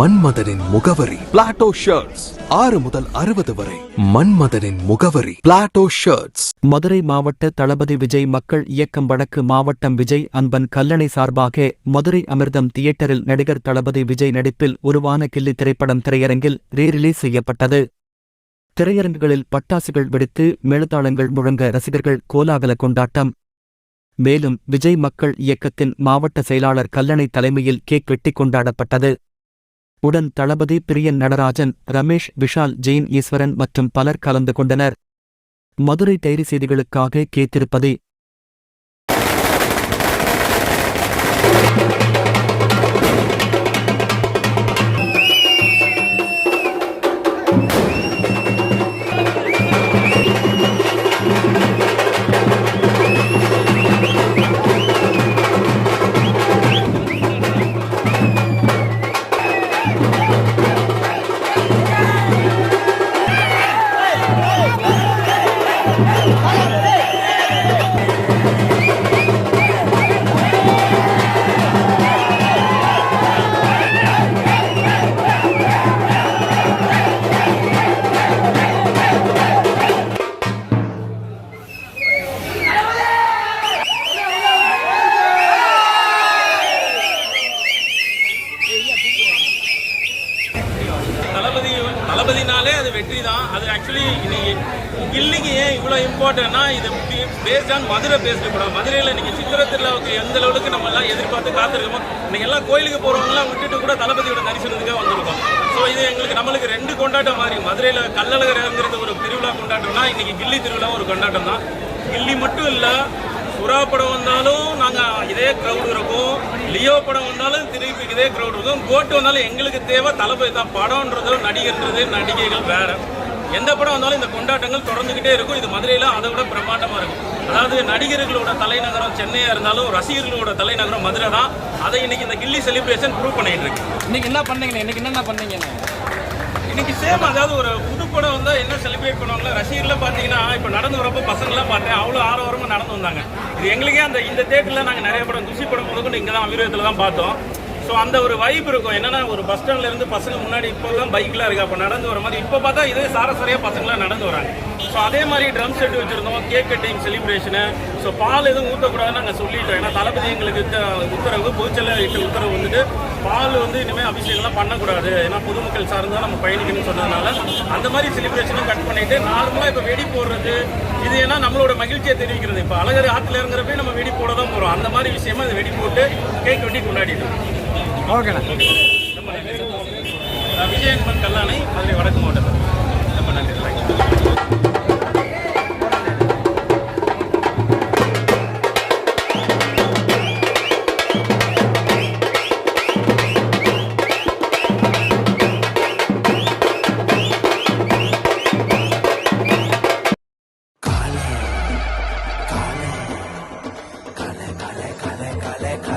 மன்மதனின் முகவரி. Plato shirts ஆறு முதல் அறுபது வரை. மன்மதனின் முகவரி. பிளாட்டோ ஷர்ட்ஸ் மதுரை மாவட்ட தளபதி விஜய் மக்கள் இயக்கம் வடக்கு மாவட்டம் விஜய் அன்பன் கல்லணை சார்பாக மதுரை அமிர்தம் தியேட்டரில் நடிகர் தளபதி விஜய் நடிப்பில் உருவான கில்லி திரைப்படம் திரையரங்கில் ரீ ரிலீஸ் செய்யப்பட்டது. திரையரங்குகளில் பட்டாசுகள் வெடித்து மேலதாளங்கள் முழங்க ரசிகர்கள் கோலாகல கொண்டாட்டம். மேலும் விஜய் மக்கள் இயக்கத்தின் மாவட்ட செயலாளர் கல்லணை தலைமையில் கேக் வெட்டி கொண்டாடப்பட்டது. உடன் தளபதி பிரியன் நடராஜன் ரமேஷ் விஷால் ஜெயின் ஈஸ்வரன் மற்றும் பலர் கலந்து கொண்டனர். மதுரை டைரி செய்திகளுக்காக கேத்திருப்பதே தளபதினாலே அது வெற்றி தான் அது ஆக்சுவலி இன்னைக்கு கில்லிக்கு ஏன் இவ்வளோ இம்பார்ட்டன்ட்னா இது பேஸ்ட் ஆன் மதுரை பேஸ்டு படம் மதுரையில் இன்றைக்கி சித்திர திருவிழாவுக்கு எந்த அளவுக்கு நம்ம எல்லாம் எதிர்பார்த்து காத்திருக்கோமோ இன்னைக்கு எல்லாம் கோயிலுக்கு போகிறவங்களாம் விட்டுட்டு கூட தளபதியோட தரிசனத்துக்காக வந்திருக்கோம். ஸோ இது எங்களுக்கு நம்மளுக்கு ரெண்டு கொண்டாட்டம் மாதிரி மதுரையில் கள்ளழகருங்கிறது ஒரு திருவிழா கொண்டாட்டம்னா இன்றைக்கி கில்லி திருவிழா ஒரு கொண்டாட்டம் தான். கில்லி மட்டும் இல்லை புறா படம் வந்தாலும் நாங்கள் இதே க்ரௌடு இருக்கும். லியோ படம் வந்தாலும் திருப்பி இதே க்ரௌட் இருக்கும். கோட்டு வந்தாலும் எங்களுக்கு தேவை. தளபதி தான் படம்ன்றது நடிகர்ன்றது நடிகைகள் வேற. எந்த படம் வந்தாலும் இந்த கொண்டாட்டங்கள் தொடர்ந்துக்கிட்டே இருக்கும். இது மதுரையில் அதை விட பிரம்மாண்டமாக இருக்கும். அதாவது நடிகர்களோட தலைநகரம் சென்னையாக இருந்தாலும் ரசிகர்களோட தலைநகரம் மதுரை தான் அதை இன்னைக்கு இந்த கில்லி செலிப்ரேஷன் ப்ரூவ் பண்ணிட்டு இருக்கு. இன்னைக்கு என்ன பண்ணீங்க? இன்னைக்கு என்னென்ன பண்ணீங்க? இன்னைக்கு சேம் அதாவது ஒரு புது படம் வந்தா என்ன செலிப்ரேட் பண்ணுவாங்களா ரசிகர்லாம் பார்த்தீங்கன்னா இப்போ நடந்து வரப்போ பசங்களாம் பார்த்தேன் அவ்வளோ ஆரவாரமா நடந்து வந்தாங்க. இது எங்களுக்கே அந்த இந்த தேட்டரில் நாங்கள் நிறைய படம் துசி படம் முதற்கொண்டு இங்கே தான் அமீரத்தில் தான் பார்த்தோம். ஸோ அந்த ஒரு வைப் இருக்கும். என்னன்னா ஒரு பஸ் ஸ்டாண்ட்ல இருந்து பசங்க முன்னாடி இப்போல்லாம் பைக்லாம் இருக்கு. அப்போ நடந்து வர மாதிரி இப்போ பார்த்தா இதே சாரசரியா பசங்களாம் நடந்து வராங்க. ஸோ அதே மாதிரி ட்ரம் செட் வச்சுருந்தோம் கேக் கட்டிங் செலிப்ரேஷனு ஸோ பால் எதுவும் ஊற்றக்கூடாதுன்னு நாங்கள் சொல்லிட்டோம். ஏன்னா தளபதி எங்களுக்கு உத்தரவு பொதுச்செயலர் இட்ட உத்தரவு வந்துட்டு பால் வந்து இனிமேல் அபிஷேகம்லாம் பண்ணக்கூடாது. ஏன்னா பொதுமக்கள் சார்ந்து தான் நம்ம பயணிக்கணும்னு சொன்னதுனால அந்த மாதிரி செலிப்ரேஷனும் கட் பண்ணிட்டு நார்மலாக இப்போ வெடி போடுறது இது ஏன்னா நம்மளோட மகிழ்ச்சியை தெரிவிக்கிறது. இப்போ அழகர் ஆற்றுல இறங்குறப்பே நம்ம வெடி போட தான் போகிறோம் அந்த மாதிரி விஷயமா இது வெடி போட்டு கேக் வெட்டி கொண்டாடிட்டோம் ஓகேண்ணா. விஜயன்பன் கல்லாணை மதுரை வடக்கு.